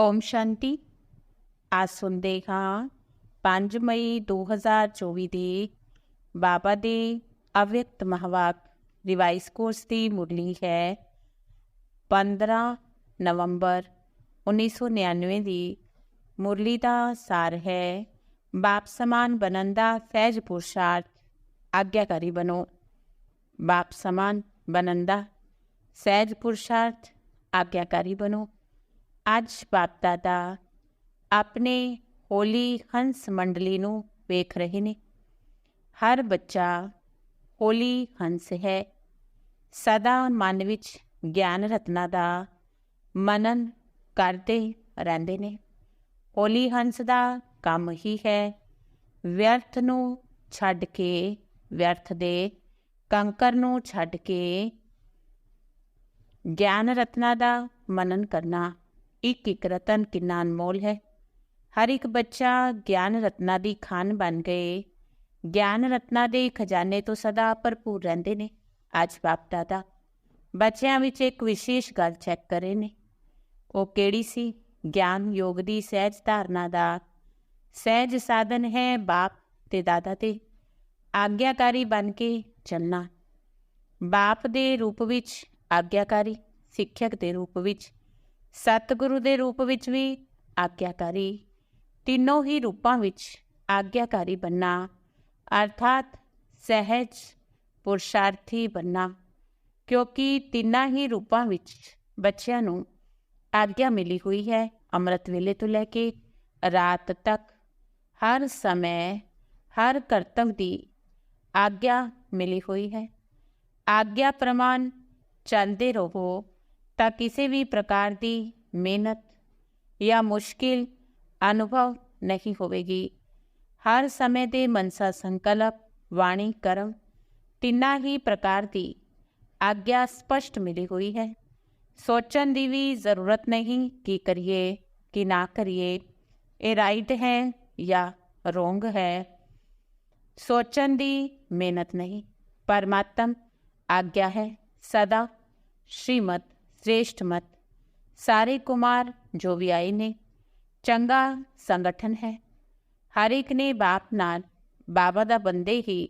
ਓਮ ਸ਼ਾਂਤੀ ਆ ਸੁਣਦੇ ਹਾਂ 5 ਮਈ 2024 ਦੀ ਬਾਬਾ ਦੀ ਅਵਿਅਕਤ ਮਹਾਵਾਕ ਰਿਵਾਈਸ ਕੋਰਸ ਦੀ ਮੁਰਲੀ ਹੈ 15 ਨਵੰਬਰ 1999 ਦੀ ਮੁਰਲੀ ਦਾ ਸਾਰ ਹੈ ਬਾਪ ਸਮਾਨ ਬਣਨ ਦਾ ਸਹਿਜ ਪੁਰਸ਼ਾਰਥ ਆਗਿਆਕਾਰੀ ਬਣੋ ਬਾਪ ਸਮਾਨ ਬਣਨ ਦਾ ਸਹਿਜ ਪੁਰਸ਼ਾਰਥ ਆਗਿਆਕਾਰੀ ਬਣੋ ਅੱਜ ਬਾਪ ਦਾਦਾ ਆਪਣੇ ਹੋਲੀ ਹੰਸ ਮੰਡਲੀ ਨੂੰ ਵੇਖ ਰਹੇ ਨੇ। ਹਰ ਬੱਚਾ ਹੋਲੀ ਹੰਸ ਹੈ। ਸਦਾ ਮਨ ਵਿੱਚ ਗਿਆਨ ਰਤਨਾ ਦਾ ਮਨਨ ਕਰਦੇ ਰਹਿੰਦੇ ਨੇ। ਹੋਲੀ ਹੰਸ ਦਾ ਕੰਮ ਹੀ ਹੈ। ਵਿਅਰਥ ਨੂੰ ਛੱਡ ਕੇ, ਵਿਅਰਥ ਦੇ ਕੰਕਰ ਨੂੰ ਛੱਡ ਕੇ ਗਿਆਨ ਰਤਨਾ ਦਾ ਮਨਨ ਕਰਨਾ। ਇੱਕ ਇੱਕ ਰਤਨ ਕਿੰਨਾ ਅਨਮੋਲ ਹੈ। ਹਰ ਇੱਕ ਬੱਚਾ ਗਿਆਨ ਰਤਨਾ ਦੀ ਖਾਨ ਬਣ ਗਏ। ਗਿਆਨ ਰਤਨਾ ਦੇ ਖਜ਼ਾਨੇ ਤੋਂ ਸਦਾ ਭਰਪੂਰ ਰਹਿੰਦੇ ਨੇ, ਅੱਜ ਬਾਪ ਦਾਦਾ। ਬੱਚਿਆਂ ਵਿੱਚ ਇੱਕ ਵਿਸ਼ੇਸ਼ ਗੱਲ ਚੈੱਕ ਕਰੇ ਨੇ। ਉਹ ਕਿਹੜੀ ਸੀ? ਗਿਆਨ ਯੋਗ ਦੀ ਸਹਿਜ ਧਾਰਨਾ ਦਾ। ਸਹਿਜ ਸਾਧਨ ਹੈ ਬਾਪ ਤੇ ਦਾਦਾ ਤੇ। ਆਗਿਆਕਾਰੀ ਬਣ ਕੇ ਚੱਲਣਾ। ਬਾਪ ਦੇ ਰੂਪ ਵਿੱਚ ਆਗਿਆਕਾਰੀ, ਸਿੱਖਿਅਕ ਦੇ ਰੂਪ ਵਿੱਚ ਸਤਿਗੁਰੂ ਦੇ ਰੂਪ ਵਿੱਚ ਵੀ ਆਗਿਆਕਾਰੀ, ਤਿੰਨੋਂ ਹੀ ਰੂਪਾਂ ਵਿੱਚ ਆਗਿਆਕਾਰੀ ਬੰਨਾ, ਅਰਥਾਤ ਸਹਿਜ ਪੁਰਸ਼ਾਰਥੀ ਬੰਨਾ, ਕਿਉਂਕਿ ਤਿੰਨਾਂ ਹੀ ਰੂਪਾਂ ਵਿੱਚ ਬੱਚਿਆਂ ਨੂੰ ਆਗਿਆ ਮਿਲੀ ਹੋਈ ਹੈ ਅੰਮ੍ਰਿਤ ਵੇਲੇ ਤੋਂ ਲੈ ਕੇ ਰਾਤ ਤੱਕ। ਹਰ ਸਮੇਂ, ਹਰ ਕਰਤਵ ਦੀ ਆਗਿਆ ਮਿਲੀ ਹੋਈ ਹੈ। ਆਗਿਆ ਪ੍ਰਮਾਣ ਚੱਲਦੇ ਰਹੋ ਤਾਂ ਕਿਸੇ ਵੀ ਪ੍ਰਕਾਰ ਦੀ ਮਿਹਨਤ ਜਾਂ ਮੁਸ਼ਕਿਲ ਅਨੁਭਵ ਨਹੀਂ ਹੋਵੇਗੀ ਹਰ ਸਮੇਂ ਦੇ ਮਨਸਾ ਸੰਕਲਪ ਵਾਣੀ ਕਰਮ ਤਿੰਨਾਂ ਹੀ ਪ੍ਰਕਾਰ ਦੀ ਆਗਿਆ ਸਪਸ਼ਟ ਮਿਲੀ ਹੋਈ ਹੈ ਸੋਚਣ ਦੀ ਵੀ ਜ਼ਰੂਰਤ ਨਹੀਂ ਕਿ ਕਰੀਏ ਕਿ ਨਾ ਕਰੀਏ ਇਹ ਰਾਈਟ ਹੈ ਜਾਂ ਰੋਂਗ ਹੈ ਸੋਚਣ ਦੀ ਮਿਹਨਤ ਨਹੀਂ ਪਰਮਾਤਮ ਆਗਿਆ ਹੈ ਸਦਾ ਸ਼੍ਰੀਮਤ ਸ੍ਰੇਸ਼ਟ ਮਤ ਸਾਰੇ ਕੁਮਾਰ ਜੋ ਵੀ ਆਏ ਨੇ ਚੰਗਾ ਸੰਗਠਨ ਹੈ ਹਰ ਇੱਕ ਨੇ ਬਾਪ ਨਾਲ ਬਾਬਾ ਦਾ ਬੰਦੇ ਹੀ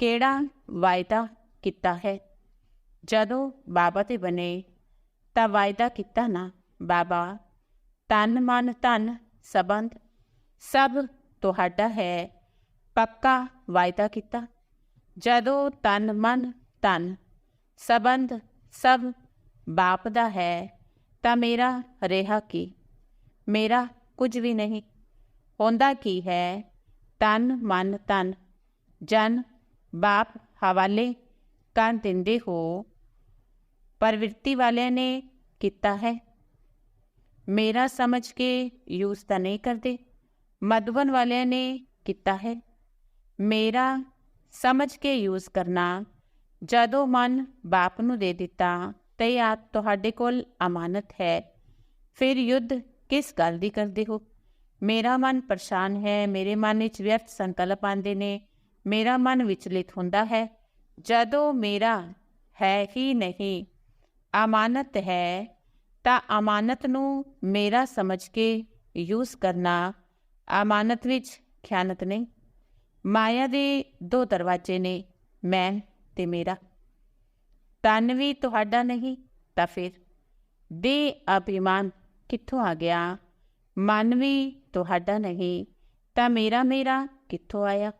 ਕਿਹੜਾ ਵਾਅਦਾ ਕੀਤਾ ਹੈ ਜਦੋਂ ਬਾਬਾ ਤੇ ਬਨੇ ਤਾਂ ਵਾਅਦਾ ਕੀਤਾ ਨਾ ਬਾਬਾ ਤਨ ਮਨ ਧਨ ਸਬੰਧ ਸਭ ਤੁਹਾਡਾ ਹੈ ਪੱਕਾ ਵਾਅਦਾ ਕੀਤਾ ਜਦੋਂ ਤਨ ਮਨ ਧਨ ਸਬੰਧ ਸਭ ਬਾਪ ਦਾ ਹੈ, ਤਾਂ ਮੇਰਾ ਰਿਹਾ ਕੀ? ਮੇਰਾ ਕੁਝ ਵੀ ਨਹੀਂ। ਹੁੰਦਾ ਕੀ ਹੈ, ਤਨ, ਮਨ, ਤਨ। ਜਨ, ਬਾਪ ਹਵਾਲੇ ਕਰ ਦਿੰਦੇ ਹੋ, ਪ੍ਰਵਿਰਤੀ ਵਾਲਿਆਂ ਨੇ ਕੀਤਾ ਹੈ। ਮੇਰਾ ਸਮਝ ਕੇ ਯੂਜ਼ ਤਾਂ ਨਹੀਂ ਕਰਦੇ, ਮਧਵਨ ਵਾਲਿਆਂ ਨੇ ਕੀਤਾ ਹੈ। ਮੇਰਾ ਸਮਝ ਕੇ ਯੂਜ਼ ਕਰਨਾ, ਜਦੋਂ ਮਨ ਬਾਪ ਨੂੰ ਦੇ ਦਿੱਤਾ ਤੇ ਆ ਤੁਹਾਡੇ ਕੋਲ ਅਮਾਨਤ ਹੈ। ਫਿਰ ਯੁੱਧ ਕਿਸ ਗੱਲ ਦੀ ਕਰਦੇ ਹੋ? ਮੇਰਾ ਮਨ ਪਰੇਸ਼ਾਨ ਹੈ, ਮੇਰੇ ਮਨ ਵਿੱਚ ਵਿਅਰਥ ਸੰਕਲਪ ਆਉਂਦੇ ਨੇ, ਮੇਰਾ ਮਨ ਵਿਚਲਿਤ ਹੁੰਦਾ ਹੈ। ਜਦੋਂ ਮੇਰਾ ਹੈ ਹੀ ਨਹੀਂ, ਅਮਾਨਤ ਹੈ, ਤਾਂ ਅਮਾਨਤ ਨੂੰ ਮੇਰਾ ਸਮਝ ਕੇ ਯੂਜ਼ ਕਰਨਾ ਅਮਾਨਤ ਵਿੱਚ ਖਿਆਨਤ ਨਹੀਂ। ਮਾਇਆ ਦੇ ਦੋ ਦਰਵਾਜ਼ੇ ਨੇ, ਮੈਂ ਤੇ ਮੇਰਾ। ਤਨ ਵੀ ਤੁਹਾਡਾ ਨਹੀਂ ਤਾਂ ਫਿਰ ਦੇ ਅਭਿਮਾਨ ਕਿੱਥੋਂ ਆ ਗਿਆ? ਮਨ ਵੀ ਤੁਹਾਡਾ ਨਹੀਂ ਤਾਂ ਮੇਰਾ ਮੇਰਾ ਕਿੱਥੋਂ ਆਇਆ?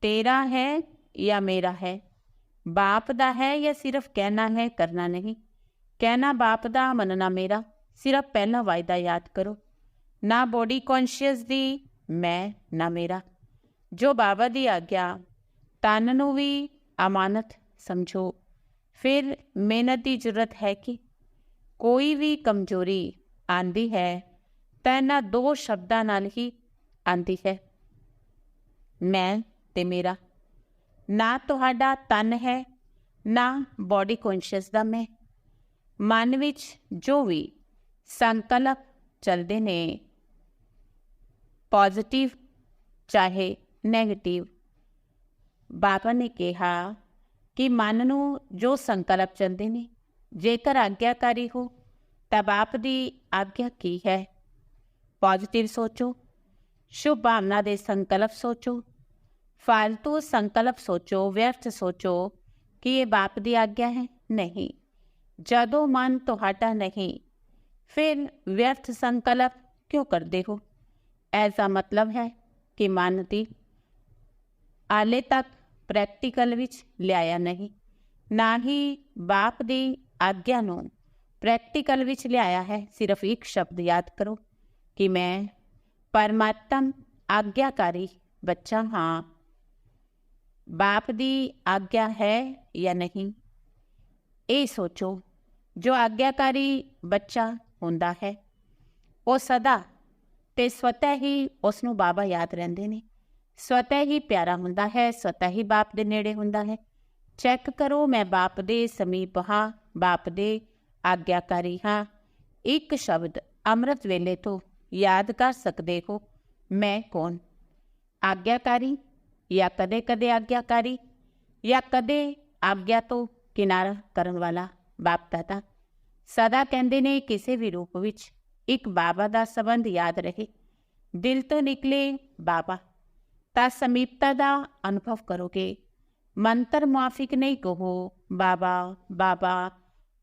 ਤੇਰਾ ਹੈ ਜਾਂ ਮੇਰਾ ਹੈ? ਬਾਪ ਦਾ ਹੈ ਜਾਂ ਸਿਰਫ ਕਹਿਣਾ ਹੈ, ਕਰਨਾ ਨਹੀਂ? ਕਹਿਣਾ ਬਾਪ ਦਾ, ਮੰਨਣਾ ਮੇਰਾ, ਸਿਰਫ ਪਹਿਲਾ ਵਾਅਦਾ ਯਾਦ ਕਰੋ। ਨਾ ਬੋਡੀ ਕੌਨਸ਼ੀਅਸ ਦੀ ਮੈਂ, ਨਾ ਮੇਰਾ। ਜੋ ਬਾਬਾ ਦੀ ਆਗਿਆ, ਤਨ ਨੂੰ ਵੀ ਅਮਾਨਤ ਸਮਝੋ। ਫਿਰ ਮਿਹਨਤ ਦੀ ਜ਼ਰੂਰਤ ਹੈ ਕਿ? ਕੋਈ ਵੀ ਕਮਜ਼ੋਰੀ ਆਂਦੀ ਹੈ ਤਾਂ ਇਹਨਾਂ ਦੋ ਸ਼ਬਦਾਂ ਨਾਲ ਹੀ ਆਂਦੀ ਹੈ। ਮੈਂ ਤੇ ਮੇਰਾ। ਨਾ ਤੁਹਾਡਾ ਤਨ ਹੈ, ਨਾ ਬਾਡੀ ਕੌਨਸ਼ੀਅਸ ਦਾ ਮੈਂ। ਮਨ ਵਿੱਚ ਜੋ ਵੀ ਸੰਕਲਪ ਚੱਲਦੇ ਨੇ ਪੋਜ਼ਿਟਿਵ ਚਾਹੇ 네ਗੇਟਿਵ ਬਾਬਾ ਨੇ ਕਿਹਾ ਕਿ ਮਨ ਨੂੰ ਜੋ ਸੰਕਲਪ ਚਲਦੇ ਨੇ, ਜੇਕਰ ਆਗਿਆਕਾਰੀ ਹੋ, ਤਾਂ ਬਾਪ ਦੀ ਆਗਿਆ ਕੀ ਹੈ? ਪੋਜ਼ਿਟਿਵ ਸੋਚੋ ਸ਼ੁਭ ਭਾਵਨਾ ਦੇ ਸੰਕਲਪ ਸੋਚੋ ਫालतू ਸੰਕਲਪ ਸੋਚੋ, ਵਿਅਰਥ ਸੋਚੋ ਕਿ ਇਹ ਬਾਪ ਦੀ ਆਗਿਆ ਹੈ? ਨਹੀਂ। ਜਦੋਂ ਮਨ ਤੁਹਾਡਾ ਨਹੀਂ, ਫਿਰ ਵਿਅਰਥ ਸੰਕਲਪ ਕਿਉਂ ਕਰਦੇ ਹੋ? ਐਸਾ ਮਤਲਬ ਹੈ ਕਿ ਮਨ ਦੀ ਆਲੇ ਤੱਕ ਪ੍ਰੈਕਟੀਕਲ ਵਿੱਚ ਲਿਆਇਆ ਨਹੀਂ। ਨਾ ਹੀ ਬਾਪ ਦੀ ਆਗਿਆ ਨੂੰ ਪ੍ਰੈਕਟੀਕਲ ਵਿੱਚ ਲਿਆਇਆ ਹੈ। ਸਿਰਫ ਇੱਕ ਸ਼ਬਦ ਯਾਦ ਕਰੋ ਕਿ ਮੈਂ ਪਰਮਾਤਮ ਆਗਿਆਕਾਰੀ ਬੱਚਾ ਹਾਂ। ਬਾਪ ਦੀ ਆਗਿਆ ਹੈ ਜਾਂ ਨਹੀਂ? ਇਹ ਸੋਚੋ, ਜੋ ਆਗਿਆਕਾਰੀ ਬੱਚਾ ਹੁੰਦਾ ਹੈ, ਉਹ ਸਦਾ ਤੇ ਸਵਤः ਹੀ ਉਸ ਨੂੰ ਬਾਬਾ ਯਾਦ ਰਹਿੰਦੇ ਨੇ। ਸਵਤः ਹੀ ਪਿਆਰਾ ਹੁੰਦਾ ਹੈ ਸਵਤः ਹੀ ਬਾਪ ਦੇ ਨੇੜੇ ਹੁੰਦਾ ਹੈ। ਚੈੱਕ ਕਰੋ, ਮੈਂ ਬਾਪ ਦੇ ਸਮੀਪ ਹਾਂ, ਬਾਪ ਦੇ ਆਗਿਆਕਾਰੀ ਹਾਂ। ਇੱਕ ਸ਼ਬਦ ਅੰਮ੍ਰਿਤ ਵੇਲੇ ਤੋਂ ਯਾਦ ਕਰ ਸਕਦੇ ਹੋ, ਮੈਂ ਕੌਣ? ਆਗਿਆਕਾਰੀ ਜਾਂ ਕਦੇ-ਕਦੇ ਆਗਿਆਕਾਰੀ ਜਾਂ ਕਦੇ ਆਗਿਆ ਤੋਂ ਕਿਨਾਰਾ ਕਰਨ ਵਾਲਾ ਬਾਪ ਦਾਦਾ? ਸਦਾ ਕਹਿੰਦੇ ਨੇ ਕਿਸੇ ਵੀ ਰੂਪ ਵਿੱਚ ਇੱਕ ਬਾਬਾ ਦਾ ਸਬੰਧ ਯਾਦ ਰਹੇ। ਦਿਲ ਤੋਂ ਨਿਕਲੇ ਬਾਬਾ ਤਾਂ ਸਮੀਪਤਾ ਦਾ ਅਨੁਭਵ ਕਰੋਗੇ ਮੰਤਰ ਮਾਫਿਕ ਨਹੀਂ ਕਹੋ ਬਾਬਾ ਬਾਬਾ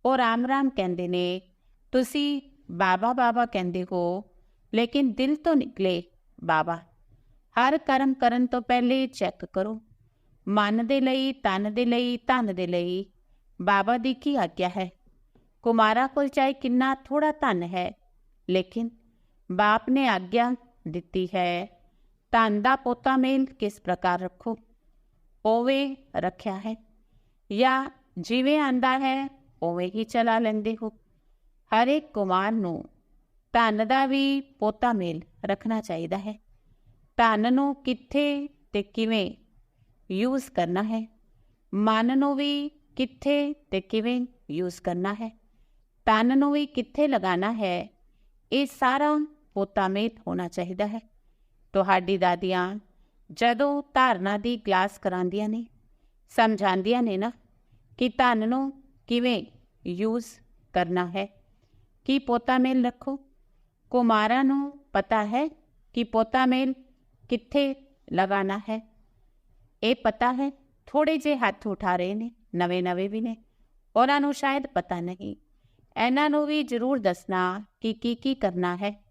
ਉਹ ਰਾਮ ਰਾਮ ਕਹਿੰਦੇ ਨੇ ਤੁਸੀਂ ਬਾਬਾ ਬਾਬਾ ਕਹਿੰਦੇ ਹੋ ਲੇਕਿਨ ਦਿਲ ਤੋਂ ਨਿਕਲੇ ਬਾਬਾ ਹਰ ਕਰਮ ਕਰਨ ਤੋਂ ਪਹਿਲੇ ਚੈੱਕ ਕਰੋ ਮਨ ਦੇ ਲਈ ਤਨ ਦੇ ਲਈ ਧਨ ਦੇ ਲਈ ਬਾਬਾ ਦੀ ਕੀ ਆਗਿਆ ਹੈ ਕੁਮਾਰਾ ਕੋਲ ਚਾਹੇ ਕਿੰਨਾ ਥੋੜਾ ਧਨ ਹੈ ਲੇਕਿਨ ਬਾਪ ਨੇ ਆਗਿਆ ਦਿੱਤੀ ਹੈ ਧਨ ਦਾ ਪੋਤਾ ਮੇਲ ਕਿਸ ਪ੍ਰਕਾਰ ਰੱਖੋ ਓਵੇਂ ਰੱਖਿਆ ਹੈ ਜਾਂ ਜਿਵੇਂ ਆਂਦਾ ਹੈ ਓਵੇਂ ਹੀ ਚਲਾ ਲੈਂਦੇ ਹੋ ਹਰ ਇੱਕ ਕੁਮਾਰ ਨੂੰ ਧਨ ਦਾ ਵੀ ਪੋਤਾ ਮੇਲ ਰੱਖਣਾ ਚਾਹੀਦਾ ਹੈ ਧਨ ਨੂੰ ਕਿੱਥੇ ਤੇ ਕਿਵੇਂ ਯੂਜ਼ ਕਰਨਾ ਹੈ ਮਨ ਨੂੰ ਵੀ ਕਿੱਥੇ ਤੇ ਕਿਵੇਂ ਯੂਜ਼ ਕਰਨਾ ਹੈ ਤਨ ਨੂੰ ਵੀ ਕਿੱਥੇ ਲਗਾਣਾ ਹੈ ਇਹ ਸਾਰਾ ਪੋਤਾ ਮੇਲ ਹੋਣਾ ਚਾਹੀਦਾ ਹੈ ਤੁਹਾਡੀ ਦਾਦੀਆਂ ਜਦੋਂ ਧਾਰਨਾ ਦੀ ਕਲਾਸ ਕਰਾਉਂਦੀਆਂ ਨੇ, ਸਮਝਾਉਂਦੀਆਂ ਨੇ ਨਾ ਕਿ ਧਨ ਨੂੰ ਕਿਵੇਂ ਯੂਜ਼ ਕਰਨਾ ਹੈ, ਕੀ ਪੋਤਾ ਮੇਲ ਰੱਖੋ। ਕੁਮਾਰਾਂ ਨੂੰ ਪਤਾ ਹੈ ਕਿ ਪੋਤਾ ਮੇਲ ਕਿੱਥੇ ਲਗਾਣਾ ਹੈ। ਇਹ ਪਤਾ ਹੈ ਥੋੜੇ ਜੇ ਹੱਥ ਉਠਾ ਰਹੇ ਨੇ, ਨਵੇਂ ਨਵੇਂ ਵੀ ਨੇ, ਉਹਨਾਂ ਨੂੰ ਸ਼ਾਇਦ ਪਤਾ ਨਹੀਂ। ਇਹਨਾਂ ਨੂੰ ਵੀ ਜ਼ਰੂਰ ਦੱਸਣਾ ਕਿ ਕੀ ਕੀ ਕਰਨਾ ਹੈ।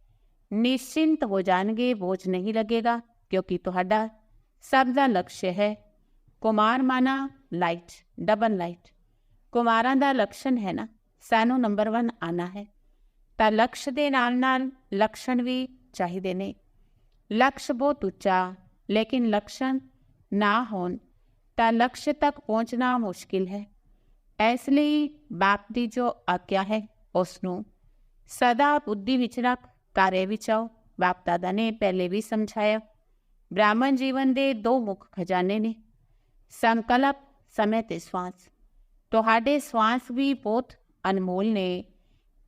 ਨਿਸ਼ਚਿੰਤ ਹੋ ਜਾਣਗੇ ਬੋਝ ਨਹੀਂ ਲੱਗੇਗਾ ਕਿਉਂਕਿ ਤੁਹਾਡਾ ਸਭ ਦਾ ਲਕਸ਼ ਹੈ ਕੁਮਾਰ ਮਾਨਾ ਲਾਈਟ ਡਬਲ ਲਾਈਟ ਕੁਮਾਰਾਂ ਦਾ ਲਕਸ਼ਣ ਹੈ ਨਾ ਸਾਨੂੰ ਨੰਬਰ 1 ਆਣਾ ਹੈ ਤਾਂ ਲਕਸ਼ ਦੇ ਨਾਲ ਨਾਲ ਲਕਸ਼ਣ ਵੀ ਚਾਹੀਦੇ ਨੇ ਲਕਸ਼ ਬਹੁਤ ਉੱਚਾ ਲੇਕਿਨ ਲਕਸ਼ਣ ਨਾ ਹੋਣ ਤਾਂ ਲਕਸ਼ ਤੱਕ ਪਹੁੰਚਣਾ ਮੁਸ਼ਕਿਲ ਹੈ ਇਸ ਲਈ ਬਾਪ ਦੀ ਜੋ ਆਗਿਆ ਹੈ ਉਸ ਨੂੰ ਸਦਾ ਬੁੱਧੀ ਵਿੱਚ ਰੱਖ ਕਾਰੇ ਵਿੱਚ ਆਓ ਬਾਪ ਦਾਦਾ ਨੇ ਪਹਿਲੇ ਵੀ ਸਮਝਾਇਆ ਬ੍ਰਾਹਮਣ ਜੀਵਨ ਦੇ ਦੋ ਮੁੱਖ ਖਜ਼ਾਨੇ ਨੇ ਸੰਕਲਪ ਸਮੇਂ ਤੇ ਸਵਾਸ ਤੁਹਾਡੇ ਸਵਾਸ ਵੀ ਬਹੁਤ ਅਨਮੋਲ ਨੇ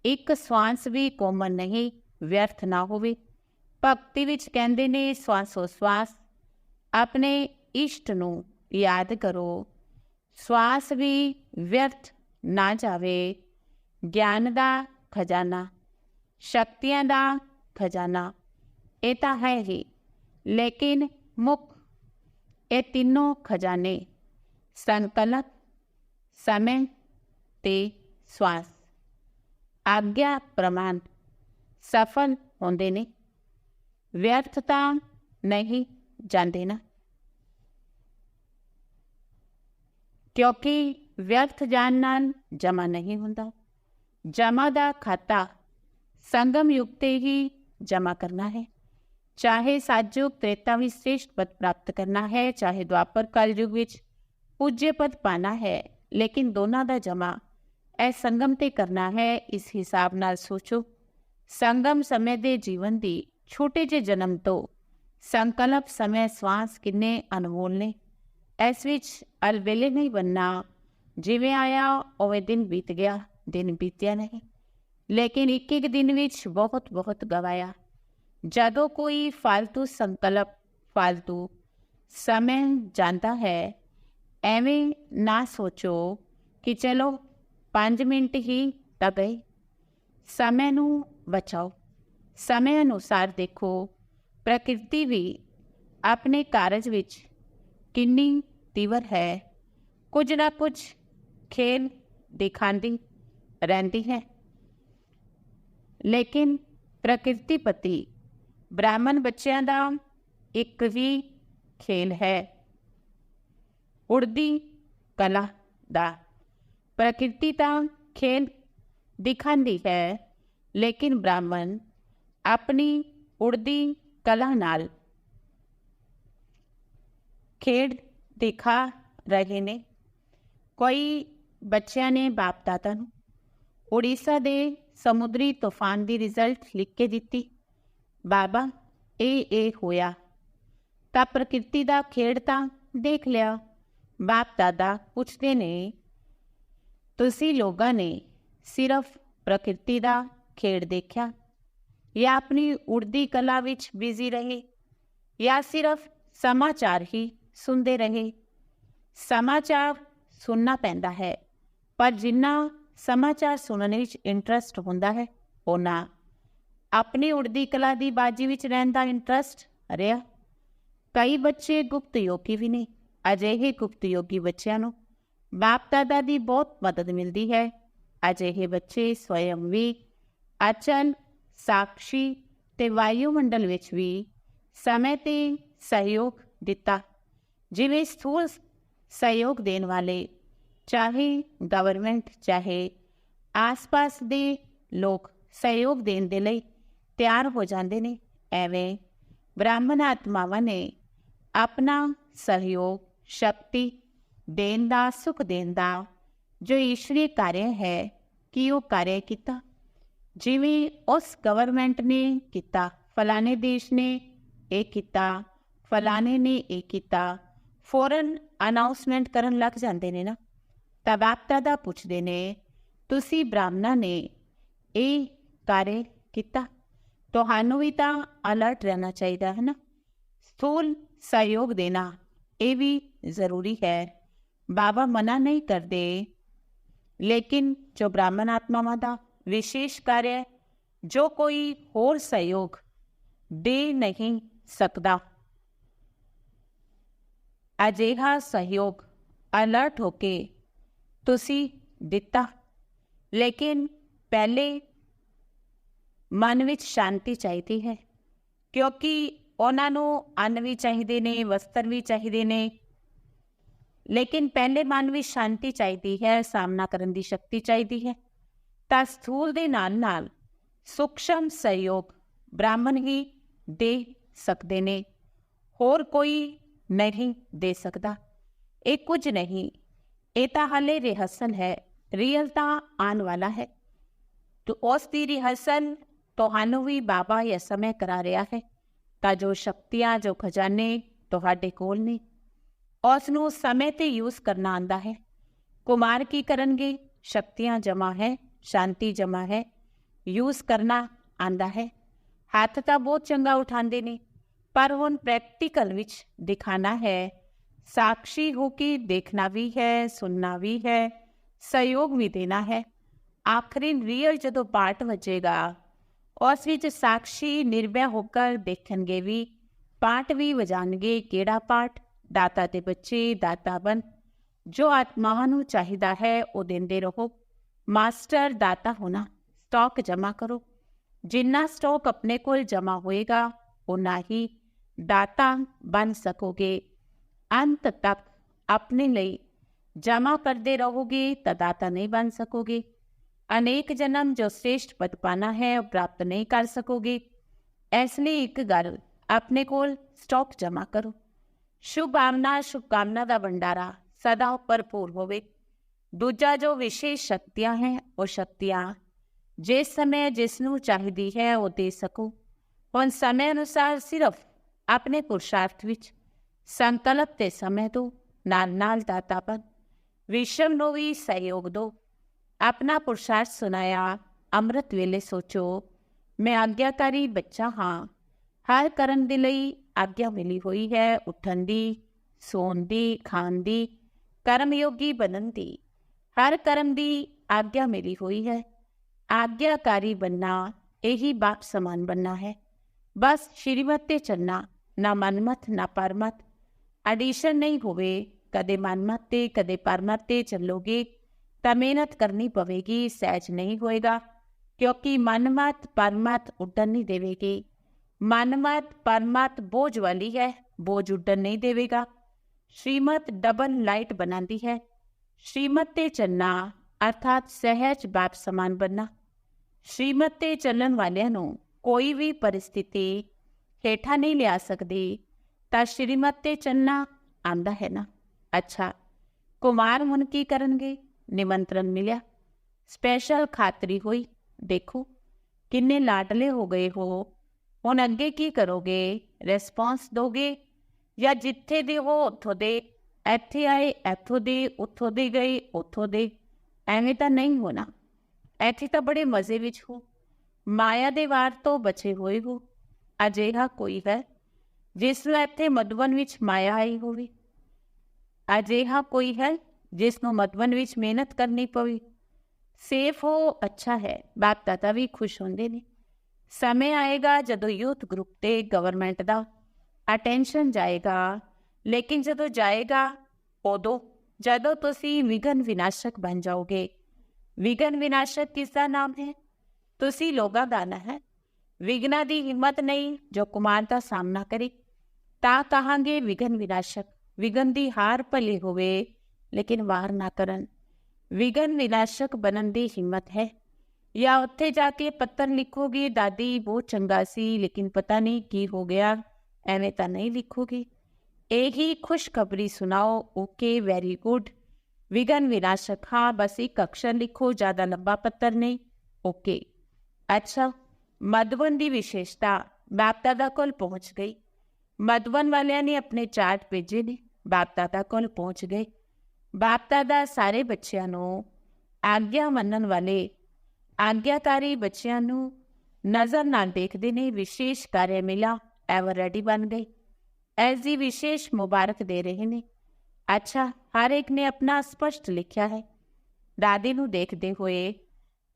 ਇੱਕ ਸਵਾਸ ਵੀ ਕੋਮਨ ਨਹੀਂ ਵਿਅਰਥ ਨਾ ਹੋਵੇ ਭਗਤੀ ਵਿੱਚ ਕਹਿੰਦੇ ਨੇ ਸਵਾਸੋ ਸਵਾਸ ਆਪਣੇ ਇਸ਼ਟ ਨੂੰ ਯਾਦ ਕਰੋ ਸਵਾਸ ਵੀ ਵਿਅਰਥ ਨਾ ਜਾਵੇ ਗਿਆਨ ਦਾ ਖਜ਼ਾਨਾ ਸ਼ਕਤੀਆਂ ਦਾ ਖਜ਼ਾਨਾ ਇਹ ਤਾਂ ਹੈ ਹੀ ਲੇਕਿਨ ਮੁੱਖ ਇਹ ਤਿੰਨੋਂ ਖਜ਼ਾਨੇ ਸੰਕਲਪ ਸਮੇਂ ਤੇ ਸਵਾਸ ਆਗਿਆ ਪ੍ਰਮਾਣ ਸਫਲ ਹੁੰਦੇ ਨੇ ਵਿਅਰਥਤਾ ਨਹੀਂ ਜਾਂਦੇ ਨਾ ਕਿਉਂਕਿ ਵਿਅਰਥ ਜਾਣ ਨਾਲ ਜਮਾ ਨਹੀਂ ਹੁੰਦਾ ਜਮਾ ਦਾ ਖਾਤਾ ਸੰਗਮ ਯੁਗ ਤੇ ਹੀ ਜਮਾ ਕਰਨਾ ਹੈ। ਚਾਹੇ ਸਾਜੁਗ, ਤ੍ਰੇਤਾ ਵਿੱਚ ਸ੍ਰੇਸ਼ਟ ਪਦ ਪ੍ਰਾਪਤ ਕਰਨਾ ਹੈ, ਚਾਹੇ ਦੁਆਪਰ ਕਲਯੁਗ ਵਿੱਚ ਪੂਜਯ ਪਦ ਪਾਣਾ ਹੈ, ਲੇਕਿਨ ਦੋਨਾਂ ਦਾ ਜਮਾ ਐ ਸੰਗਮ ਤੇ ਕਰਨਾ ਹੈ, ਇਸ ਹਿਸਾਬ ਨਾਲ ਸੋਚੋ। ਸੰਗਮ ਸਮੇਂ ਦੇ ਜੀਵਨ ਦੀ ਛੋਟੇ ਜਿਹੇ ਜਨਮ ਤੋਂ ਸੰਕਲਪ ਸਮੇਂ ਸਵਾਸ ਕਿੰਨੇ ਅਨਮੋਲ ਨੇ। ਇਸ ਵਿੱਚ ਅਲਵੇਲੇ ਨਹੀਂ ਬੰਨਾ ਜਿਵੇਂ ਆਇਆ, ਉਵੇਂ ਦਿਨ ਬੀਤ ਗਿਆ, ਦਿਨ ਬੀਤਿਆ ਨਹੀਂ। ਲੇਕਿਨ ਇੱਕ ਇੱਕ ਦਿਨ ਵਿੱਚ ਬਹੁਤ ਬਹੁਤ ਗਵਾਇਆ। ਜਦੋਂ ਕੋਈ ਫालतू ਸੰਕਲਪ ਫालतू ਸਮੇਂ ਜਾਂਦਾ ਹੈ, ਐਵੇਂ ਨਾ ਸੋਚੋ ਕਿ ਚਲੋ 5 ਮਿੰਟ ਹੀ ਤਾਂ ਗਏ ਸਮੇਂ ਨੂੰ ਬਚਾਓ। ਸਮੇਂ ਅਨੁਸਾਰ ਦੇਖੋ, ਪ੍ਰਕਿਰਤੀ ਵੀ ਆਪਣੇ ਕਾਰਜ ਵਿੱਚ ਕਿੰਨੀ ਤੀਵਰ ਹੈ। ਕੁਝ ਨਾ ਕੁਝ ਖੇਲ ਦਿਖਾਉਂਦੀ ਰਹਿੰਦੀ ਹੈ। ਲੇਕਿਨ ਪ੍ਰਕਿਰਤੀ ਪਤੀ ਬ੍ਰਾਹਮਣ ਬੱਚਿਆਂ ਦਾ ਇੱਕ ਵੀ ਖੇਲ ਹੈ। ਉੜਦੀ ਕਲਾ ਦਾ ਪ੍ਰਕਿਰਤੀ ਤਾਂ ਖੇਲ ਦਿਖਾਉਂਦੀ ਹੈ, ਲੇਕਿਨ ਬ੍ਰਾਹਮਣ ਆਪਣੀ ਉੜਦੀ ਕਲਾ ਨਾਲ ਖੇਡ ਦਿਖਾ ਰਹੇ ਨੇ। ਕੋਈ ਬੱਚਿਆਂ ਨੇ ਬਾਪ ਦਾਦਾ ਨੂੰ ਉੜੀਸਾ ਦੇ ਸਮੁੰਦਰੀ ਤੂਫਾਨ ਦੀ ਰਿਜ਼ਲਟ ਲਿਖ ਕੇ ਦਿੱਤੀ ਬਾਬਾ ਇਹ ਇਹ ਹੋਇਆ ਤਾਂ ਪ੍ਰਕਿਰਤੀ ਦਾ ਖੇਡ ਤਾਂ ਦੇਖ ਲਿਆ ਬਾਪ ਦਾਦਾ ਪੁੱਛਦੇ ਨੇ ਤੁਸੀਂ ਲੋਕਾਂ ਨੇ ਸਿਰਫ ਪ੍ਰਕਿਰਤੀ ਦਾ ਖੇਡ ਦੇਖਿਆ ਜਾਂ ਆਪਣੀ ਉੜਦੀ ਕਲਾ ਵਿੱਚ ਬਿਜ਼ੀ ਰਹੇ ਜਾਂ ਸਿਰਫ ਸਮਾਚਾਰ ਹੀ ਸੁਣਦੇ ਰਹੇ ਸਮਾਚਾਰ ਸੁਣਨਾ ਪੈਂਦਾ ਹੈ ਪਰ ਜਿੰਨਾ ਸਮਾਚਾਰ ਸੁਣਨ ਵਿੱਚ ਇੰਟਰਸਟ ਹੁੰਦਾ ਹੈ। ਉਹਨਾਂ ਆਪਣੀ ਉੜਦੀ ਕਲਾ ਦੀ ਬਾਜੀ ਵਿੱਚ ਰਹਿਣ ਦਾ ਇੰਟਰਸਟ ਰਿਹਾ ਕਈ ਬੱਚੇ ਗੁਪਤ ਯੋਗੀ ਵੀ ਨੇ, ਅਜਿਹੇ ਗੁਪਤ ਯੋਗੀ ਬੱਚਿਆਂ ਨੂੰ ਬਾਪ ਦਾਦਾ ਦੀ ਬਹੁਤ ਮਦਦ ਮਿਲਦੀ ਹੈ। ਅਜਿਹੇ ਬੱਚੇ ਸਵਯੰ ਵੀ ਅਚਨ ਸਾਖੀ ਤੇ ਵਾਯੂਮੰਡਲ ਵਿੱਚ ਵੀ ਸਮੇਂ ਤੇ ਸਹਿਯੋਗ ਦਿੱਤਾ। ਜਿਵੇਂ ਸਥੂਲ ਸਹਿਯੋਗ ਦੇਣ ਵਾਲੇ ਚਾਹੇ ਗਵਰਨਮੈਂਟ ਚਾਹੇ ਆਸ-ਪਾਸ ਦੇ ਲੋਕ ਸਹਿਯੋਗ ਦੇਣ ਦੇ ਲਈ ਤਿਆਰ ਹੋ ਜਾਂਦੇ ਨੇ, ਐਵੇਂ ਬ੍ਰਾਹਮਣ ਆਤਮਾਵਾਂ ਨੇ ਆਪਣਾ ਸਹਿਯੋਗ, ਸ਼ਕਤੀ ਦੇਣ ਦਾ, ਸੁਖ ਦੇਣ ਦਾ ਜੋ ਈਸ਼ਵਰੀ ਕਾਰਜ ਹੈ, ਕਿ ਉਹ ਕਾਰਜ ਕੀਤਾ? ਜਿਵੇਂ ਉਸ ਗਵਰਨਮੈਂਟ ਨੇ ਕੀਤਾ, ਫਲਾਣੇ ਦੇਸ਼ ਨੇ ਇਹ ਕੀਤਾ, ਫਲਾਣੇ ਨੇ ਇਹ ਕੀਤਾ ਫੌਰਨ ਅਨਾਉਂਸਮੈਂਟ ਕਰਨ ਲੱਗ ਜਾਂਦੇ ਨੇ ਨਾ। ਤਾਂ ਬਾਪਤਾ ਦਾ ਪੁੱਛਦੇ ਨੇ ਤੁਸੀਂ ਬ੍ਰਾਹਮਣਾ ਨੇ ਇਹ ਕਾਰਜ ਕੀਤਾ ਤੁਹਾਨੂੰ ਵੀ ਤਾਂ ਅਲਰਟ ਰਹਿਣਾ ਚਾਹੀਦਾ ਹੈ ਨਾ ਸਥੂਲ ਸਹਿਯੋਗ ਦੇਣਾ ਇਹ ਵੀ ਜ਼ਰੂਰੀ ਹੈ ਬਾਬਾ ਮਨਾ ਨਹੀਂ ਕਰਦੇ ਲੇਕਿਨ ਜੋ ਬ੍ਰਾਹਮਣ ਆਤਮਾਵਾਂ ਦਾ ਵਿਸ਼ੇਸ਼ ਕਾਰਜ ਜੋ ਕੋਈ ਹੋਰ ਸਹਿਯੋਗ ਦੇ ਨਹੀਂ ਸਕਦਾ ਅਜਿਹਾ ਸਹਿਯੋਗ ਅਲਰਟ ਹੋ ਕੇ ਤੁਸੀਂ ਦਿੱਤਾ। ਲੇਕਿਨ ਪਹਿਲੇ ਮਨ ਵਿੱਚ ਸ਼ਾਂਤੀ ਚਾਹੀਦੀ ਹੈ, ਕਿਉਂਕਿ ਉਹਨਾਂ ਨੂੰ ਅੰਨ ਵੀ ਚਾਹੀਦੇ ਨੇ, ਵਸਤਰ ਵੀ ਚਾਹੀਦੇ ਨੇ। ਲੇਕਿਨ ਪਹਿਲੇ ਮਨ ਵਿੱਚ ਸ਼ਾਂਤੀ ਚਾਹੀਦੀ ਹੈ ਸਾਹਮਣਾ ਕਰਨ ਦੀ ਸ਼ਕਤੀ ਚਾਹੀਦੀ ਹੈ। ਤਾਂ ਸਥੂਲ ਦੇ ਨਾਲ ਨਾਲ ਸੂਖਸ਼ਮ ਸਹਿਯੋਗ ਬ੍ਰਾਹਮਣ ਹੀ ਦੇ ਸਕਦੇ ਨੇ, ਹੋਰ ਕੋਈ ਨਹੀਂ ਦੇ ਸਕਦਾ। ਇਹ ਕੁਝ ਨਹੀਂ ਇਹ ਤਾਂ ਹਾਲੇ ਰਿਹਰਸਲ ਹੈ ਰੀਅਲ ਤਾਂ ਆਉਣ ਵਾਲਾ ਹੈ। ਤੋ ਉਸ ਦੀ ਰਿਹਰਸਲ ਤੁਹਾਨੂੰ ਵੀ ਬਾਬਾ ਇਹ ਸਮੇਂ ਕਰਾ ਰਿਹਾ ਹੈ, ਤਾਂ ਜੋ ਸ਼ਕਤੀਆਂ, ਜੋ ਖਜ਼ਾਨੇ ਤੁਹਾਡੇ ਕੋਲ ਨੇ। ਉਸ ਨੂੰ ਸਮੇਂ ਤੇ ਯੂਜ਼ ਕਰਨਾ ਆਂਦਾ ਹੈ। ਕੁਮਾਰ ਕੀ ਕਰਨਗੇ? ਸ਼ਕਤੀਆਂ ਜਮਾ ਹੈ, ਸ਼ਾਂਤੀ ਜਮਾ ਹੈ ਯੂਜ਼ ਕਰਨਾ ਆਂਦਾ ਹੈ। ਹੱਥ ਤਾਂ ਬਹੁਤ ਚੰਗਾ ਉਠਾਉਂਦੇ ਨੇ, ਪਰ ਹੁਣ ਪ੍ਰੈਕਟੀਕਲ ਵਿੱਚ ਦਿਖਾਣਾ ਹੈ ਸਾਖੀ ਹੋ ਕੇ ਦੇਖਣਾ ਵੀ ਹੈ, ਸੁਣਨਾ ਵੀ ਹੈ, ਸਹਿਯੋਗ ਵੀ ਦੇਣਾ ਹੈ। ਆਖਰੀ ਰੀਅਲ ਜਦੋਂ ਪਾਠ ਵਜੇਗਾ, ਉਸ ਵਿੱਚ ਸਾਖੀ ਨਿਰਭੈ ਹੋ ਕੇ ਦੇਖਣਗੇ ਵੀ ਪਾਠ ਵੀ ਵਜਾਣਗੇ ਕਿਹੜਾ ਪਾਠ, ਦਾਤਾ ਦੇ ਬੱਚੇ, ਦਾਤਾ ਬਣ ਜੋ ਆਤਮਾਵਾਂ ਨੂੰ ਚਾਹੀਦਾ ਹੈ, ਉਹ ਦਿੰਦੇ ਰਹੋ। ਮਾਸਟਰ ਦਾਤਾ ਹੋਣਾ, ਸਟਾਕ ਜਮਾ ਕਰੋ। ਜਿੰਨਾ ਸਟਾਕ ਆਪਣੇ ਕੋਲ ਜਮਾ ਹੋਏਗਾ ਉਨਾ ਹੀ ਦਾਤਾ ਬਣ ਸਕੋਗੇ। ਅੰਤ ਤੱਕ ਆਪਣੇ ਲਈ ਜਮਾ ਕਰਦੇ ਰਹੋਗੇ ਤਾਂ ਨਹੀਂ ਬਣ ਸਕੋਗੇ। ਅਨੇਕ ਜਨਮ ਜੋ ਸ੍ਰੇਸ਼ਟ ਪਦ ਪਾਣਾ ਹੈ, ਉਹ ਪ੍ਰਾਪਤ ਨਹੀਂ ਕਰ ਸਕੋਗੇ। ਇਸ ਲਈ ਇੱਕ ਗੱਲ ਆਪਣੇ ਕੋਲ ਸਟਾਕ ਜਮਾ ਕਰੋ। ਸ਼ੁਭ ਆਮਨਾ, ਸ਼ੁਭ ਕਾਮਨਾ ਦਾ ਭੰਡਾਰਾ ਸਦਾ ਭਰਪੂਰ ਹੋਵੇ। ਦੂਜਾ ਜੋ ਵਿਸ਼ੇਸ਼ ਸ਼ਕਤੀਆਂ ਹੈ, ਉਹ ਸ਼ਕਤੀਆਂ ਜਿਸ ਸਮੇਂ ਜਿਸ ਨੂੰ ਚਾਹੀਦੀ ਹੈ, ਉਹ ਦੇ ਸਕੋ। ਹੁਣ ਸਮੇਂ ਅਨੁਸਾਰ ਸਿਰਫ ਆਪਣੇ ਪੁਰਸ਼ਾਰਥ ਵਿੱਚ ਸੰਕਲਪ ਤੇ ਸਮੇਂ ਤੋਂ ਨਾਲ ਨਾਲ ਦਾਤਾਪਨ ਵਿਸ਼ਵ ਨੂੰ ਵੀ ਸਹਿਯੋਗ ਦੋ ਆਪਣਾ ਪੁਰਸ਼ਾਰਥ ਸੁਨਾਇਆ ਅੰਮ੍ਰਿਤ ਵੇਲੇ ਸੋਚੋ ਮੈਂ ਆਗਿਆਕਾਰੀ ਬੱਚਾ ਹਾਂ ਹਰ ਕਰਨ ਦੇ ਲਈ ਆਗਿਆ ਮਿਲੀ ਹੋਈ ਹੈ ਉਠਣ ਦੀ ਸੌਣ ਦੀ ਖਾਣ ਦੀ ਕਰਮ ਯੋਗੀ ਬਣਨ ਦੀ ਹਰ ਕਰਮ ਦੀ ਆਗਿਆ ਮਿਲੀ ਹੋਈ ਹੈ ਆਗਿਆਕਾਰੀ ਬੰਨਾ ਇਹੀ ਬਾਪ ਸਮਾਨ ਬੰਨਾ ਹੈ ਬਸ ਸ਼੍ਰੀਮਤ ਤੇ ਚੱਲਣਾ ਨਾ ਮਨਮਤ ਨਾ ਪਰਮਤ ਐਡੀਸ਼ਨ ਨਹੀਂ ਹੋਵੇ, ਕਦੇ ਮਨਮਤ ਤੇ ਕਦੇ ਪਰਮਤ ਤੇ ਚੱਲੋਗੇ, ਤਾਂ ਮਿਹਨਤ ਕਰਨੀ ਪਵੇਗੀ, ਸਹਿਜ ਨਹੀਂ ਹੋਏਗਾ, ਕਿਉਂਕਿ ਮਨਮਤ, ਪਰਮਤ ਉੱਡਣ ਨਹੀਂ ਦੇਵੇਗੀ। ਮਨਮਤ, ਪਰਮਤ ਬੋਝ ਵਾਲੀ ਹੈ, ਬੋਝ ਉੱਡਣ ਨਹੀਂ ਦੇਵੇਗਾ। ਸ਼੍ਰੀਮਤ ਡਬਲ ਲਾਈਟ ਬਣਾਉਂਦੀ ਹੈ। ਸ਼੍ਰੀਮਤ ਤੇ ਚੱਲਣਾ, ਅਰਥਾਤ ਸਹਿਜ ਬਾਪ ਸਮਾਨ ਬਣਨਾ। ਸ਼੍ਰੀਮਤ ਤੇ ਚੱਲਣ ਵਾਲਿਆਂ ਨੂੰ ਕੋਈ ਵੀ ਪਰਿਸਥਿਤੀ ਹੇਠਾਂ ਨਹੀਂ ਲਿਆ ਸਕਦੀ। ਤਾਂ ਸ਼੍ਰੀਮਤ ਤੇ ਚੰਨਾ ਆਂਦਾ ਹੈ ਨਾ। ਅੱਛਾ, ਕੁਮਾਰ ਹੁਣ ਕੀ ਕਰਨਗੇ? ਨਿਮੰਤਰਣ ਮਿਲਿਆ। ਸਪੈਸ਼ਲ ਖਾਤਰੀ ਹੋਈ। ਦੇਖੋ, ਕਿੰਨੇ ਲਾਡਲੇ ਹੋ ਗਏ ਹੋ। ਹੁਣ ਅੱਗੇ ਕੀ ਕਰੋਗੇ? ਰਿਸਪੌਂਸ ਦੋਗੇ? ਜਾਂ ਜਿੱਥੇ ਦੇ ਹੋ, ਉੱਥੋਂ ਦੇ? ਇੱਥੇ ਆਏ, ਇੱਥੋਂ ਦੇ, ਉੱਥੋਂ ਦੇ ਗਏ, ਉੱਥੋਂ ਦੇ। ਐਵੇਂ ਤਾਂ ਨਹੀਂ ਹੋਣਾ। ਇੱਥੇ ਤਾਂ ਬੜੇ ਮਜ਼ੇ ਵਿੱਚ ਹੋ। ਮਾਇਆ ਦੇ ਵਾਰ ਤੋਂ ਬਚੇ ਹੋਏ ਹੋ। ਅਜਿਹਾ ਕੋਈ ਹੈ। ਜਿਸ ਨੂੰ ਇੱਥੇ ਮਧਵਨ ਵਿੱਚ ਮਾਇਆ ਆਈ ਹੋਵੇ। ਅਜਿਹਾ ਕੋਈ ਹੈ ਜਿਸ ਨੂੰ ਮਧਵਨ ਵਿੱਚ ਮਿਹਨਤ ਕਰਨੀ ਪਵੇ। ਸੇਫ ਹੋ ਅੱਛਾ ਹੈ, ਬਾਪ ਦਾਦਾ ਵੀ ਖੁਸ਼ ਹੁੰਦੇ ਨੇ। ਸਮੇਂ ਆਏਗਾ ਜਦੋਂ ਯੂਥ ਗਰੁੱਪ ਤੇ ਗਵਰਨਮੈਂਟ ਦਾ ਅਟੈਂਸ਼ਨ ਜਾਏਗਾ। ਲੇਕਿਨ ਜਦੋਂ ਜਾਏਗਾ ਉਦੋਂ, ਜਦੋਂ ਤੁਸੀਂ ਵਿਗਨ ਵਿਨਾਸ਼ਕ ਬਣ ਜਾਓਗੇ। ਵਿਗਨ ਵਿਨਾਸ਼ਕ ਕਿਸ ਦਾ ਨਾਮ ਹੈ? ਤੁਸੀਂ ਲੋਕਾਂ ਦਾ ਨਾ ਹੈ। ਵਿਗਨਾ ਦੀ ਹਿੰਮਤ ਨਹੀਂ ਜੋ ਕੁਮਾਰ ਦਾ ਸਾਹਮਣਾ ਕਰੇ। ਤਾਂ ਕਹਾਂਗੇ ਵਿਗਨ ਵਿਨਾਸ਼ਕ ਵਿਗਨ ਦੀ ਹਾਰ ਭਲੇ ਹੋਵੇ ਲੇਕਿਨ ਵਾਰ ਨਾ ਕਰਨ ਵਿਗਨ ਵਿਨਾਸ਼ਕ ਬਣਨ ਦੀ ਹਿੰਮਤ ਹੈ ਜਾਂ ਉੱਥੇ ਜਾ ਕੇ ਪੱਤਰ ਲਿਖੋਗੇ ਦਾਦੀ ਬਹੁਤ ਚੰਗਾ ਸੀ ਲੇਕਿਨ ਪਤਾ ਨਹੀਂ ਕੀ ਹੋ ਗਿਆ ਐਵੇਂ ਤਾਂ ਨਹੀਂ ਲਿਖੋਗੇ ਇਹੀ ਖੁਸ਼ਖਬਰੀ ਸੁਣਾਓ ਓਕੇ ਵੈਰੀ ਗੁੱਡ ਵਿਗਨ ਵਿਨਾਸ਼ਕ ਹਾਂ ਬਸ ਇੱਕ ਅਕਸ਼ਰ ਲਿਖੋ ਜ਼ਿਆਦਾ ਲੰਬਾ ਪੱਤਰ ਨਹੀਂ ਓਕੇ ਅੱਛਾ ਮਧਵਨ ਦੀ ਵਿਸ਼ੇਸ਼ਤਾ ਬਾਪਦਾਦਾ ਕੋਲ ਪਹੁੰਚ ਗਈ ਮਧਵਨ ਵਾਲਿਆਂ ਨੇ ਆਪਣੇ ਚਾਰਟ ਭੇਜੇ ਨੇ, ਬਾਪ ਦਾਦਾ ਕੋਲ ਪਹੁੰਚ ਗਏ। ਬਾਪ ਦਾਦਾ ਸਾਰੇ ਬੱਚਿਆਂ ਨੂੰ ਆਗਿਆ ਮੰਨਣ ਵਾਲੇ, ਆਗਿਆਕਾਰੀ ਬੱਚਿਆਂ ਨੂੰ ਨਜ਼ਰ ਨਾਲ ਦੇਖਦੇ ਨੇ, ਵਿਸ਼ੇਸ਼ ਕਾਰਜ ਮਿਲਾ ਐਵਰ ਰੈਡੀ ਬਣ ਗਏ। ਐਸ ਦੀ ਵਿਸ਼ੇਸ਼ ਮੁਬਾਰਕ ਦੇ ਰਹੇ ਨੇ। ਅੱਛਾ, ਹਰ ਇੱਕ ਨੇ ਆਪਣਾ ਸਪਸ਼ਟ ਲਿਖਿਆ ਹੈ। ਦਾਦੀ ਨੂੰ ਦੇਖਦੇ ਹੋਏ,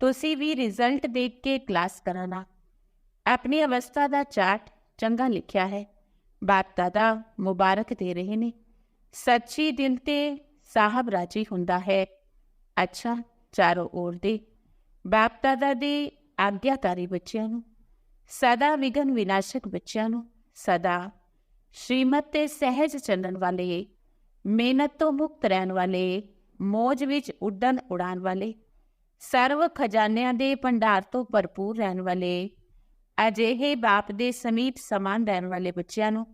ਤੁਸੀਂ ਵੀ ਰਿਜ਼ਲਟ ਦੇਖ ਕੇ ਕਲਾਸ ਕਰਾਣਾ ਆਪਣੀ ਅਵਸਥਾ ਦਾ ਚਾਰਟ ਚੰਗਾ ਲਿਖਿਆ ਹੈ। ਬਾਪ ਦਾਦਾ ਮੁਬਾਰਕ ਦੇ ਰਹੇ ਨੇ। ਸੱਚੀ ਦਿਲ ਤੇ ਸਾਹਿਬ ਰਾਜੀ ਹੁੰਦਾ ਹੈ। ਅੱਛਾ, ਚਾਰੋਂ ਔਰ ਦੇ। ਬਾਪ ਦਾਦਾ ਦੇ ਆਗਿਆਕਾਰੀ ਬੱਚਿਆਂ ਨੂੰ, ਸਦਾ ਵਿਗਨ ਵਿਨਾਸ਼ਕ ਬੱਚਿਆਂ ਨੂੰ, ਸਦਾ ਸ਼੍ਰੀਮਤ ਤੇ ਸਹਿਜ ਚੱਲਣ ਵਾਲੇ, ਮਿਹਨਤ ਤੋਂ ਮੁਕਤ ਰਹਿਣ ਵਾਲੇ, ਮੋਜ ਵਿੱਚ ਉੱਡਣ ਉਡਾਣ ਵਾਲੇ, ਸਰਵ ਖਜ਼ਾਨਿਆਂ ਦੇ ਭੰਡਾਰ ਤੋਂ ਭਰਪੂਰ ਰਹਿਣ ਵਾਲੇ ਅਜਿਹੇ ਬਾਪ ਦੇ ਸਮੀਪ ਸਮਾਨ ਰਹਿਣ ਵਾਲੇ ਬੱਚਿਆਂ ਨੂੰ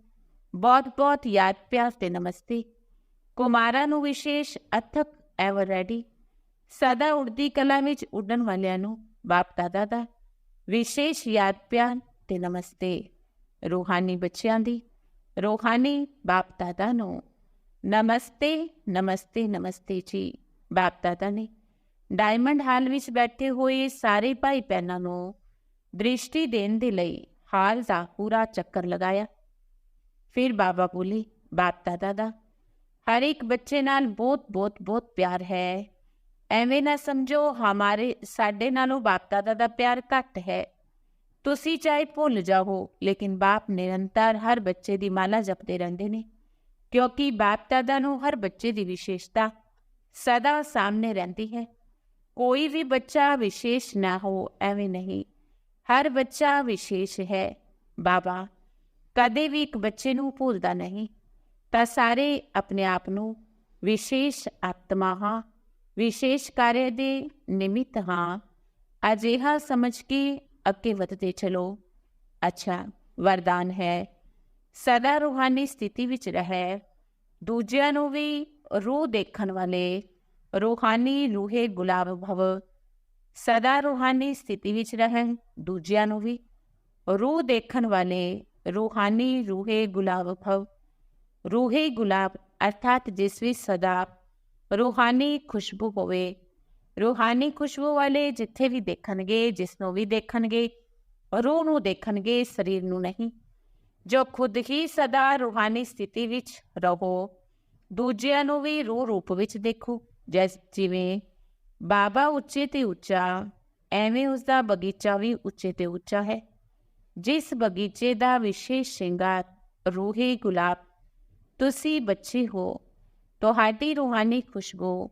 ਬਹੁਤ-ਬਹੁਤ ਯਾਦ ਪਿਆਰ ਤੇ ਨਮਸਤੇ। ਕੁਮਾਰਾਂ ਨੂੰ ਵਿਸ਼ੇਸ਼ ਅਥਕ ਐਵਰ ਰੈਡੀ। ਸਦਾ ਉੜਦੀ ਕਲਾ ਵਿੱਚ ਉੱਡਣ ਵਾਲਿਆਂ ਨੂੰ ਬਾਪ ਦਾਦਾ ਦਾ ਵਿਸ਼ੇਸ਼ ਯਾਦ ਪਿਆਰ ਤੇ ਨਮਸਤੇ। ਰੂਹਾਨੀ ਬੱਚਿਆਂ ਦੀ ਰੂਹਾਨੀ ਬਾਪ ਦਾਦਾ ਨੂੰ ਨਮਸਤੇ ਨਮਸਤੇ ਨਮਸਤੇ ਜੀ। ਬਾਪ ਦਾਦਾ ਨੇ ਡਾਇਮੰਡ ਹਾਲ ਵਿੱਚ ਬੈਠੇ ਹੋਏ ਸਾਰੇ ਭਾਈ ਭੈਣਾਂ ਨੂੰ ਦ੍ਰਿਸ਼ਟੀ ਦੇਣ ਦੇ ਲਈ ਹਾਲ ਦਾ ਪੂਰਾ ਚੱਕਰ ਲਗਾਇਆ। ਫਿਰ ਬਾਬਾ ਬੋਲੇ, ਬਾਪ ਦਾਦਾ ਦਾ, ਹਰ ਇੱਕ ਬੱਚੇ ਨਾਲ ਬਹੁਤ ਬਹੁਤ ਬਹੁਤ ਪਿਆਰ ਹੈ। ਐਵੇਂ ਨਾ ਸਮਝੋ ਹਮਾਰੇ, ਸਾਡੇ ਨਾਲੋਂ ਬਾਪ ਦਾਦਾ ਦਾ ਪਿਆਰ ਘੱਟ ਹੈ। ਤੁਸੀਂ ਚਾਹੇ ਭੁੱਲ ਜਾਓ, ਲੇਕਿਨ ਬਾਪ ਨਿਰੰਤਰ ਹਰ ਬੱਚੇ ਦੀ ਮਾਲਾ ਜਪਦੇ ਰਹਿੰਦੇ ਨੇ, ਕਿਉਂਕਿ ਬਾਪ ਦਾਦਾ ਨੂੰ ਹਰ ਬੱਚੇ ਦੀ ਵਿਸ਼ੇਸ਼ਤਾ ਸਦਾ ਸਾਹਮਣੇ ਰਹਿੰਦੀ ਹੈ। ਕੋਈ ਵੀ ਬੱਚਾ ਵਿਸ਼ੇਸ਼ ਨਾ ਹੋ, ਐਵੇਂ ਨਹੀਂ। ਹਰ ਬੱਚਾ ਵਿਸ਼ੇਸ਼ ਹੈ। ਬਾਬਾ, ਕਦੇ ਵੀ ਇੱਕ ਬੱਚੇ ਨੂੰ ਭੁੱਲਦਾ ਨਹੀਂ। ਤਾਂ ਸਾਰੇ ਆਪਣੇ ਆਪ ਨੂੰ ਵਿਸ਼ੇਸ਼ ਆਤਮਾ ਹਾਂ, ਵਿਸ਼ੇਸ਼ ਕਾਰਜ ਦੇ ਨਿਮਿਤ ਹਾਂ। ਅਜਿਹਾ ਸਮਝ ਕੇ ਅੱਗੇ ਵਧਦੇ ਚਲੋ। ਅੱਛਾ, ਵਰਦਾਨ ਹੈ। ਸਦਾ ਰੂਹਾਨੀ ਸਥਿਤੀ ਵਿੱਚ ਰਹੇ। ਦੂਜਿਆਂ ਨੂੰ ਵੀ ਰੂਹ ਦੇਖਣ ਵਾਲੇ ਰੂਹਾਨੀ ਰੂਹੇ ਗੁਲਾਬ ਭਵ। ਸਦਾ ਰੂਹਾਨੀ ਸਥਿਤੀ ਵਿੱਚ ਰਹਿਣ, ਦੂਜਿਆਂ ਨੂੰ ਵੀ। ਰੂਹ ਦੇਖਣ ਵਾਲੇ, ਰੂਹਾਨੀ ਰੂਹੇ ਗੁਲਾਬ ਭਵ। ਰੂਹੇ ਗੁਲਾਬ, ਅਰਥਾਤ ਜਿਸ ਵਿੱਚ ਸਦਾ ਰੂਹਾਨੀ ਖੁਸ਼ਬੂ ਹੋਵੇ। ਰੂਹਾਨੀ ਖੁਸ਼ਬੂ ਵਾਲੇ ਜਿੱਥੇ ਵੀ ਦੇਖਣਗੇ, ਜਿਸ ਨੂੰ ਵੀ ਦੇਖਣਗੇ, ਰੂਹ ਨੂੰ ਦੇਖਣਗੇ, ਸਰੀਰ ਨੂੰ ਨਹੀਂ। ਜੋ ਖੁਦ ਹੀ ਸਦਾ ਰੂਹਾਨੀ ਸਥਿਤੀ ਵਿੱਚ ਰਹੋ, ਦੂਜਿਆਂ ਨੂੰ ਵੀ ਰੂਹ ਰੂਪ ਵਿੱਚ ਦੇਖੋ ਜਿਵੇਂ ਬਾਬਾ ਉੱਚੇ ਤੇ ਉੱਚਾ, ਐਵੇਂ ਉਸ ਦਾ ਬਗੀਚਾ ਵੀ ਉੱਚੇ ਤੇ ਉੱਚਾ ਹੈ। ਜਿਸ ਬਗੀਚੇ ਦਾ ਵਿਸ਼ੇਸ਼ ਸ਼ਿੰਗਾਰ ਰੂਹੀ ਗੁਲਾਬ, ਤੁਸੀਂ ਬੱਚੇ ਹੋ, ਤੁਹਾਡੀ ਰੂਹਾਨੀ ਖੁਸ਼ਬੂ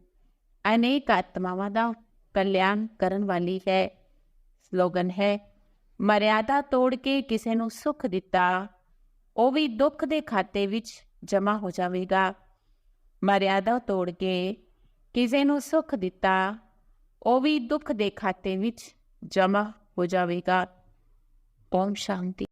ਅਨੇਕ ਆਤਮਾਵਾਂ ਦਾ ਕਲਿਆਣ ਕਰਨ ਵਾਲੀ ਹੈ। ਸਲੋਗਨ ਹੈ, ਮਰਿਆਦਾ ਤੋੜ ਕੇ ਕਿਸੇ ਨੂੰ ਸੁੱਖ ਦਿੱਤਾ, ਉਹ ਵੀ ਦੁੱਖ ਦੇ ਖਾਤੇ ਵਿੱਚ ਜਮ੍ਹਾਂ ਹੋ ਜਾਵੇਗਾ। ਮਰਿਆਦਾ ਤੋੜ ਕੇ ਕਿਸੇ ਨੂੰ ਸੁੱਖ ਦਿੱਤਾ, ਉਹ ਵੀ ਦੁੱਖ ਦੇ ਖਾਤੇ ਵਿੱਚ ਜਮ੍ਹਾਂ ਹੋ ਜਾਵੇਗਾ। ਓਮ ਸ਼ਾਂਤੀ।